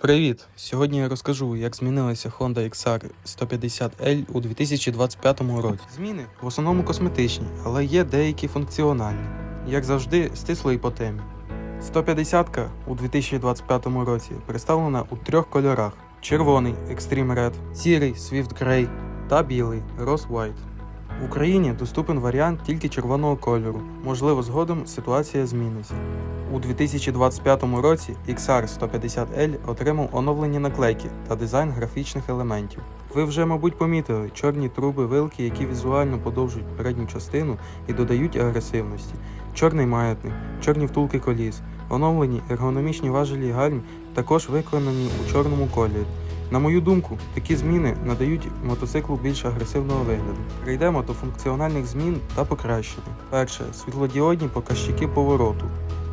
Привіт! Сьогодні я розкажу, як змінилася Honda XR 150L у 2025 році. Зміни в основному косметичні, але є деякі функціональні. Як завжди, стисло і по темі. 150 у 2025 році представлена у трьох кольорах: червоний Extreme Red, сірий Swift Grey та білий Rose White. В Україні доступен варіант тільки червоного кольору. Можливо, згодом ситуація зміниться. У 2025 році XR 150L отримав оновлені наклейки та дизайн графічних елементів. Ви вже, мабуть, помітили чорні труби вилки, які візуально подовжують передню частину і додають агресивності, чорний маятник, чорні втулки коліс, оновлені ергономічні важелі гальм також виконані у чорному кольорі. На мою думку, такі зміни надають мотоциклу більш агресивного вигляду. Прийдемо до функціональних змін та покращення. Перше світлодіодні показчики повороту.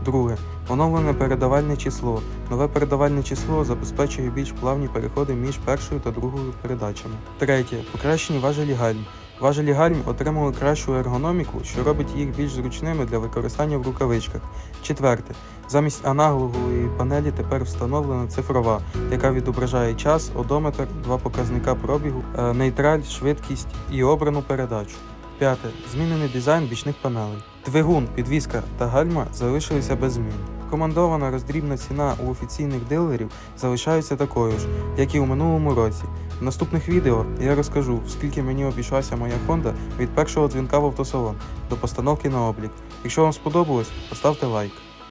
Друге оновлене передавальне число. Нове передавальне число забезпечує більш плавні переходи між першою та другою передачами. Третє покращені важелі гальм. Важелі гальм отримали кращу ергономіку, що робить їх більш зручними для використання в рукавичках. Четверте. Замість аналогової панелі тепер встановлена цифрова, яка відображає час, одометр, два показника пробігу, е, нейтраль, швидкість і обрану передачу. П'яте. Змінений дизайн бічних панелей. Двигун, підвіска та гальма залишилися без змін. Командована роздрібна ціна у офіційних дилерів залишається такою ж, як і у минулому році. В наступних відео я розкажу, скільки мені обійшлася моя Honda від першого дзвінка в автосалон до постановки на облік. Якщо вам сподобалось, поставте лайк.